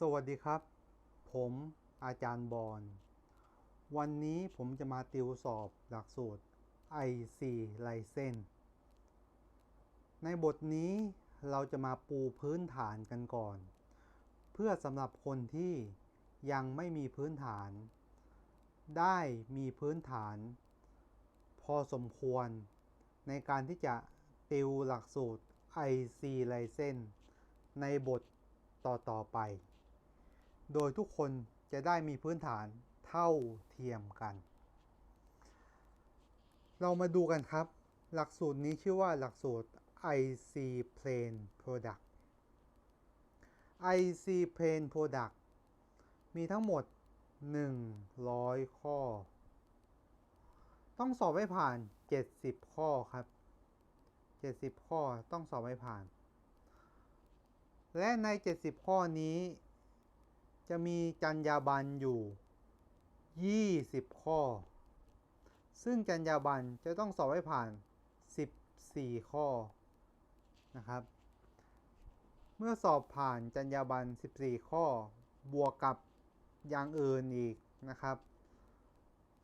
สวัสดีครับ ผมอาจารย์บอล วันนี้ผมจะมาติวสอบหลักสูตร IC License ในบทนี้เราจะมาปูพื้นฐานกันก่อน เพื่อสำหรับคนที่ยังไม่มีพื้นฐาน ได้มีพื้นฐาน พอสมควร ในการที่จะติวหลักสูตร IC License ในบทต่อ ๆ ไป โดยทุกคนจะได้มีพื้นฐานเท่าเทียมกัน เรามาดูกันครับ หลักสูตรนี้ชื่อว่าหลักสูตร IC Plane Product IC Plane Product มีทั้งหมด 100 ข้อ ต้องสอบให้ผ่าน 70 ข้อครับ 70 ข้อต้องสอบให้ผ่าน และใน 70 ข้อนี้ จะมีจรรยาบรรณอยู่ 20 ข้อ ซึ่งจรรยาบรรณจะต้องสอบให้ผ่าน 14 ข้อนะครับ เมื่อสอบผ่านจรรยาบรรณ14 ข้อ บวกกับอย่างอื่นอีกนะครับ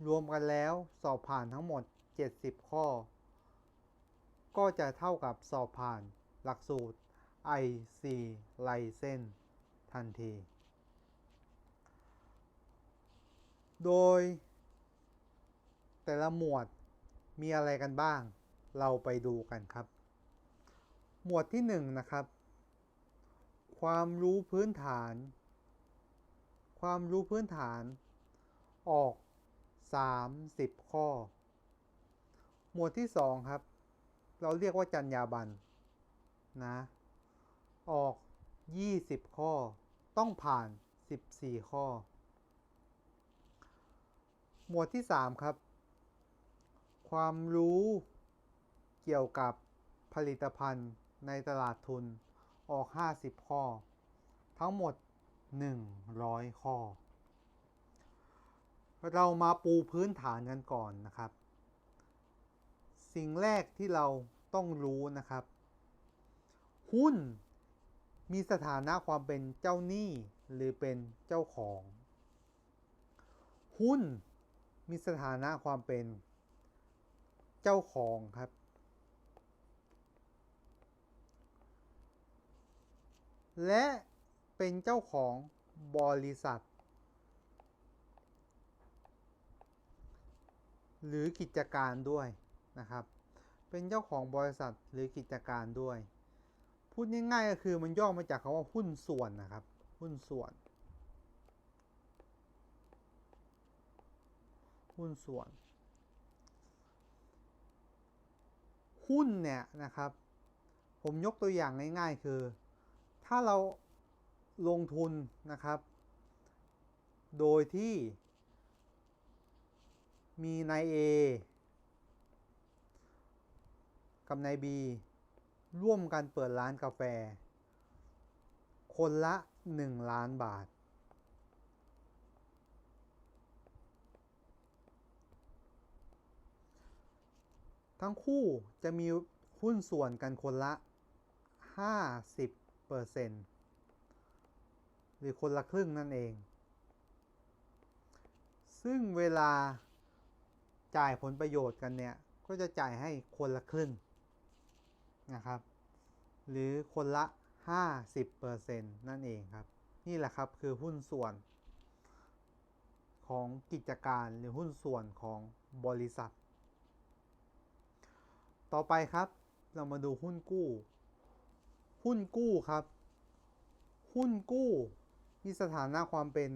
รวมกันแล้วสอบผ่านทั้งหมด 70 ข้อ ก็จะเท่ากับสอบผ่านหลักสูตร IC License ทันที โดย แต่ละหมวดมีอะไรกันบ้าง เราไปดูกันครับ หมวดที่1นนะครับ ความรู้พื้นฐาน ความรู้พื้นฐาน ออก 30 ข้อ หมวดที่ 2 ครับ เราเรียกว่าจรรยาบรรณนะ ออก 20 ข้อ ต้องผ่าน 14 ข้อ หมวดที่ 3 ครับ ความรู้เกี่ยวกับผลิตภัณฑ์ในตลาดทุนออก 50 ข้อ ทั้งหมด 100 ข้อ เรามาปูพื้นฐานกันก่อนนะครับ สิ่งแรกที่เราต้องรู้นะครับ หุ้นมีสถานะความเป็นเจ้าหนี้หรือเป็นเจ้าของ หุ้น มีสถานะความเป็นเจ้าของครับ และเป็นเจ้าของบริษัท หรือกิจการด้วยนะครับ เป็นเจ้าของบริษัทหรือกิจการด้วย พูดง่ายๆก็คือมันย่อมาจากคำว่าหุ้นส่วนนะครับ หุ้นส่วน หุ้นส่วน หุ้นเนี่ยนะครับ ผมยกตัวอย่างง่ายๆคือ ถ้าเราลงทุนนะครับ โดยที่มีนาย A กับนาย B ร่วมกันเปิดร้านกาแฟ คนละ 1 ล้านบาท ทั้งคู่จะมีหุ้นส่วนกันคนละ 50%หรือคนละครึ่งนั่นเอง ซึ่งเวลาจ่ายผลประโยชน์กันเนี่ย ก็จะจ่ายให้คนละครึ่งนะครับ หรือคนละ 50%นั่นเองครับ นี่แหละครับคือหุ้นส่วนของกิจการหรือหุ้นส่วนของบริษัท ต่อไปครับ เรามาดูหุ้นกู้ หุ้นกู้ครับ หุ้นกู้ มีสถานะความเป็น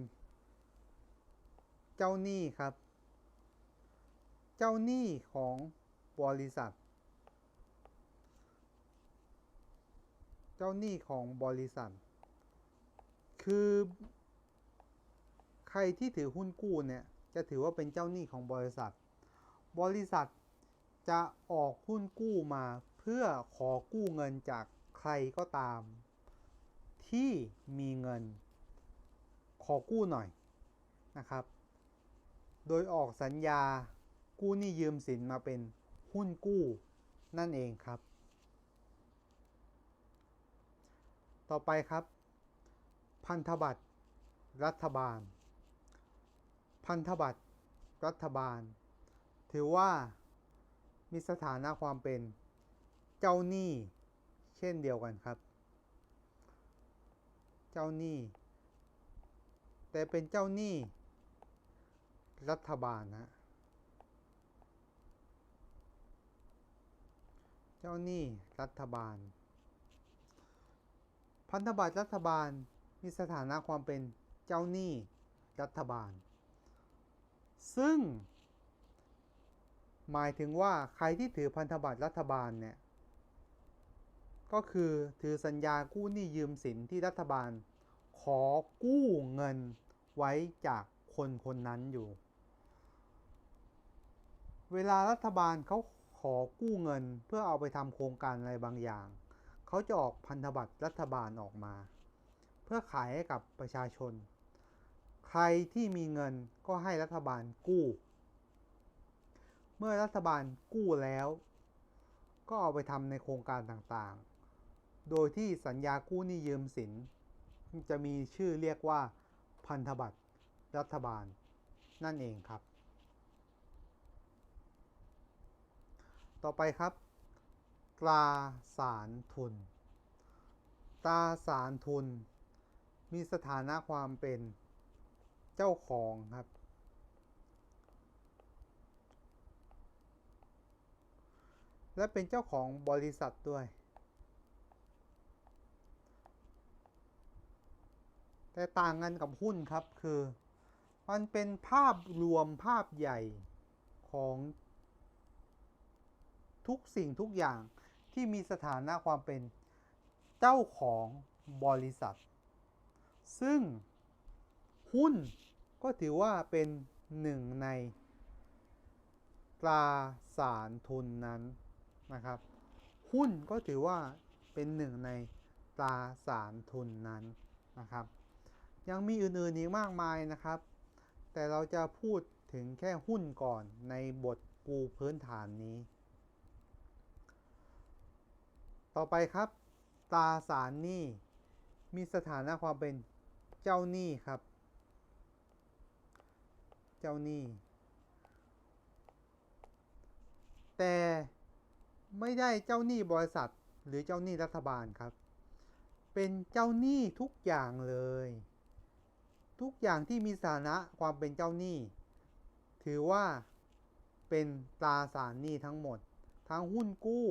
เจ้าหนี้ครับ เจ้าหนี้ของบริษัท เจ้าหนี้ของบริษัท คือ ใครที่ถือหุ้นกู้เนี่ยจะถือว่าเป็นเจ้าหนี้ของบริษัท บริษัท จะออกหุ้นกู้มาเพื่อขอกู้เงินจากใครก็ตาม ที่มีเงิน ขอกู้หน่อยนะครับ โดยออกสัญญากู้หนี้ยืมสินมาเป็นหุ้นกู้นั่นเองครับ ต่อไปครับ พันธบัตรรัฐบาล พันธบัตรรัฐบาล ถือว่า มีสถานะความเป็นเจ้าหนี้เช่นเดียวกันครับ เจ้าหนี้ แต่เป็นเจ้าหนี้ รัฐบาลนะเจ้าหนี้รัฐบาล พันธบัตรรัฐบาลมีสถานะความเป็นเจ้าหนี้รัฐบาล ซึ่ง หมายถึงว่าใครที่ถือพันธบัตรรัฐบาลเนี่ย ก็คือถือสัญญากู้หนี้ยืมสินที่รัฐบาล ขอกู้เงินไว้จากคนคนนั้นอยู่ เวลารัฐบาลเขาขอกู้เงินเพื่อเอาไปทำโครงการอะไรบางอย่าง เขาจะออกพันธบัตรรัฐบาลออกมา เพื่อขายให้กับประชาชน ใครที่มีเงินก็ให้รัฐบาลกู้ เมื่อรัฐบาลกู้แล้ว ก็เอาไปทำในโครงการต่างๆ โดยที่สัญญากู้หนี้ยืมสิน จะมีชื่อเรียกว่าพันธบัตรรัฐบาลนั่นเองครับ ต่อไปครับ ตราสารทุน ตราสารทุน มีสถานะความเป็นเจ้าของครับ และเป็นเจ้าของบริษัทด้วย แต่ต่างกันกับหุ้นครับคือ มันเป็นภาพรวมภาพใหญ่ของทุกสิ่งทุกอย่างที่มีสถานะความเป็นเจ้าของบริษัท ซึ่งหุ้นก็ถือว่าเป็นหนึ่งในตราสารทุนนั้น นะครับ หุ้นก็ถือว่าเป็นหนึ่งในตราสารทุนนั้นนะครับ ยังมีอื่นๆอีกมากมายนะครับ แต่เราจะพูดถึงแค่หุ้นก่อนในบทปูพื้นฐานนี้ ต่อไปครับตราสารหนี้มีสถานะความเป็นเจ้าหนี้ครับ เจ้าหนี้แต่ ไม่ได้เจ้าหนี้บริษัท หรือเจ้าหนี้รัฐบาลครับ เป็นเจ้าหนี้ทุกอย่างเลย ทุกอย่างที่มีสถานะความเป็นเจ้าหนี้ ถือว่าเป็นตราสารหนี้ทั้งหมด ทั้งหุ้นกู้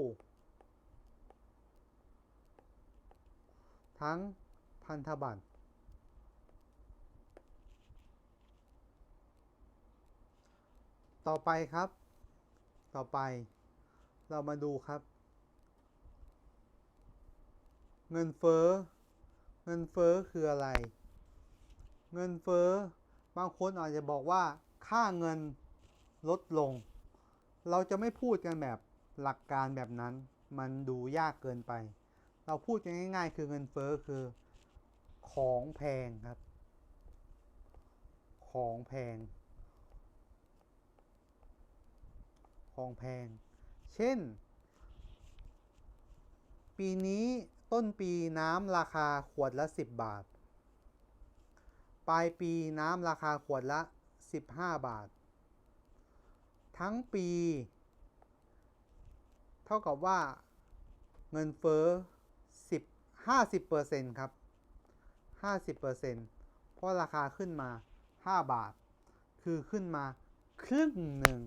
ทั้งพันธบัตรต่อไปครับ ต่อไป เรามาดูครับ เงินเฟ้อ เงินเฟ้อคืออะไร เงินเฟ้อ บางคนอาจจะบอกว่าค่าเงินลดลง เราจะไม่พูดกันแบบหลักการแบบนั้น มันดูยากเกินไป เราพูดกันง่าย ๆ คือเงินเฟ้อคือ ของแพงครับ ของแพง ของแพง เช่น ปีนี้ต้นปีน้ำราคาขวดละ 10 บาท ปลายปีน้ำราคาขวดละ 15 บาท ทั้งปี เท่ากับว่าเงินเฟ้อ10 50%ครับ 50%เพราะราคาขึ้นมา 5 บาท คือขึ้นมาครึ่งหนึ่ง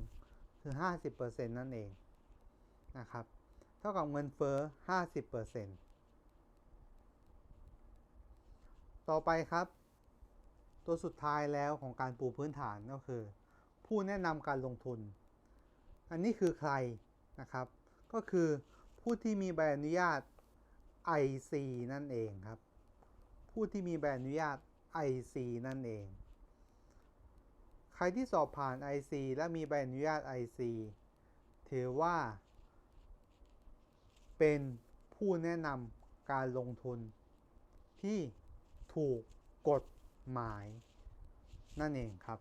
คือ 50%นั่นเอง นะครับ เท่ากับเงินเฟ้อ 50%ต่อไปครับ ตัวสุดท้ายแล้วของการปูพื้นฐานก็คือ ผู้แนะนำการลงทุน อันนี้คือใครนะครับ ก็คือผู้ที่มีใบอนุญาต IC นั่นเองครับ ผู้ที่มีใบอนุญาต IC นั่นเอง ใครที่สอบผ่าน IC และมีใบอนุญาต IC ถือว่า เป็นผู้แนะนำการลงทุน ที่ถูกกฎหมาย นั่นเองครับ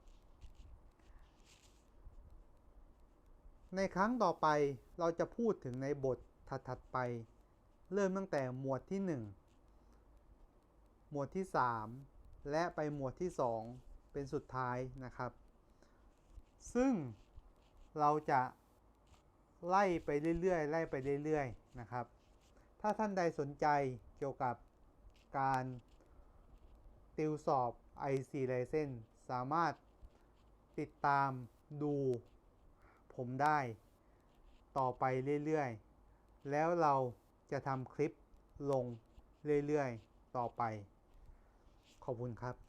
ในครั้งต่อไปเราจะพูดถึงในบทถัดๆไป เริ่มตั้งแต่หมวดที่ 1 หมวดที่ 3 และไปหมวดที่ 2 เป็นสุดท้ายนะครับ ซึ่งเราจะไล่ไปเรื่อยๆ ไล่ไปเรื่อยๆ นะครับ ถ้าท่านใดสนใจเกี่ยวกับการติวสอบ IC License สามารถติดตามดูผมได้ต่อไปเรื่อยๆ แล้วเราจะทำคลิปลงเรื่อยๆ ต่อไป ขอบคุณครับ